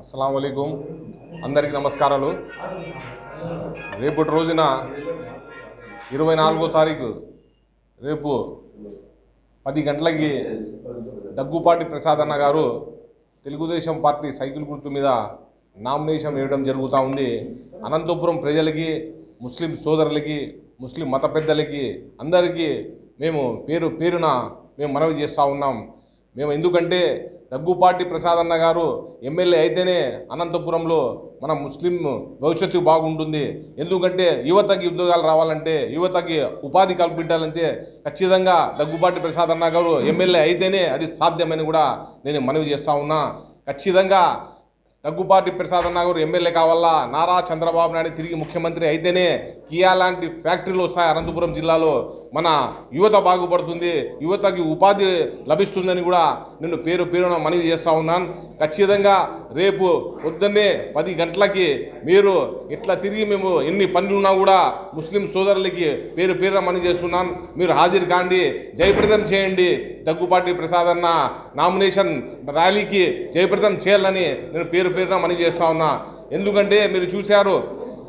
అస్సలం అయికం అందరికీ నమస్కారాలు. రేపటి రోజున ఇరవై నాలుగో తారీఖు రేపు పది గంటలకి దగ్గుపాటి ప్రసాద్ అన్న గారు తెలుగుదేశం పార్టీ సైకిల్ గుర్తు మీద నామినేషన్ వేయడం జరుగుతూ ఉంది. అనంతపురం ప్రజలకి ముస్లిం సోదరులకి ముస్లిం మత పెద్దలకి అందరికీ మేము పేరు పేరున మేము మనవి చేస్తూ ఉన్నాం. మేము ఎందుకంటే దగ్గుపాటి ప్రసాద్ అన్న గారు ఎమ్మెల్యే అయితేనే అనంతపురంలో మన ముస్లిం భవిష్యత్తు బాగుంటుంది. ఎందుకంటే యువతకి ఉద్యోగాలు రావాలంటే యువతకి ఉపాధి కల్పించాలంటే ఖచ్చితంగా దగ్గుపాటి ప్రసాద్ అన్న గారు ఎమ్మెల్యే అయితేనే అది సాధ్యమని కూడా నేను మనవి చేస్తూ ఉన్నా. ఖచ్చితంగా దగ్గుపాటి ప్రసాద్ అన్న గారు ఎమ్మెల్యే కావాలా? నారా చంద్రబాబు నాయుడు తిరిగి ముఖ్యమంత్రి అయితేనే కియా లాంటి ఫ్యాక్టరీలు వస్తాయి అనంతపురం జిల్లాలో. మన యువత బాగుపడుతుంది యువతకి ఉపాధి లభిస్తుందని కూడా నేను పేరు పేరున మనవి చేస్తూ ఉన్నాను. ఖచ్చితంగా రేపు పొద్దున్నే పది గంటలకి మీరు ఇట్లా తిరిగి మేము ఎన్ని పనులున్నా కూడా ముస్లిం సోదరులకి పేరు పేరున మనవి చేస్తున్నాం మీరు హాజరు కాండి జయప్రదం చేయండి. దగ్గుపాటి ప్రసాద్ అన్న నామినేషన్ ర్యాలీకి జయప్రదం చేయాలని నేను పేరు పేరున మనవి చేస్తా ఉన్నా. ఎందుకంటే మీరు చూశారు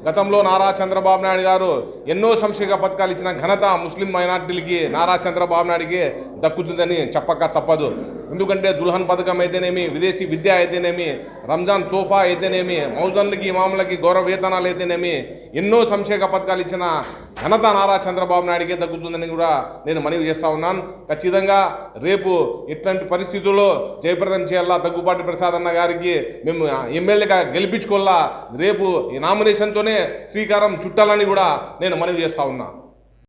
గతంలో నారా చంద్రబాబు నాయుడు గారు ఎన్నో సంక్షేమ పథకాలు ఇచ్చిన ఘనత ముస్లిం మైనార్టీలకి నారా చంద్రబాబు నాయుడికి దక్కుతుందని చెప్పక తప్పదు. ఎందుకంటే దుల్హన్ పథకం అయితేనేమి విదేశీ విద్య అయితేనేమి రంజాన్ తోఫా అయితేనేమి మౌజన్లకి ఇమాములకి గౌరవ వేతనాలు అయితేనేమి ఎన్నో సంక్షేమ పథకాలు ఇచ్చిన ఘనత నారా చంద్రబాబు నాయుడికే దక్కుతుందని కూడా నేను మనవి చేస్తా ఉన్నాను. ఖచ్చితంగా రేపు ఇట్లాంటి పరిస్థితుల్లో జయప్రదం చేయాలా? దగ్గుపాటి ప్రసాద్ అన్న గారికి మేము ఎమ్మెల్యేగా గెలిపించుకోవాలా? రేపు ఈ నామినేషన్తోనే శ్రీకారం చుట్టాలని కూడా నేను మనవి చేస్తా ఉన్నాను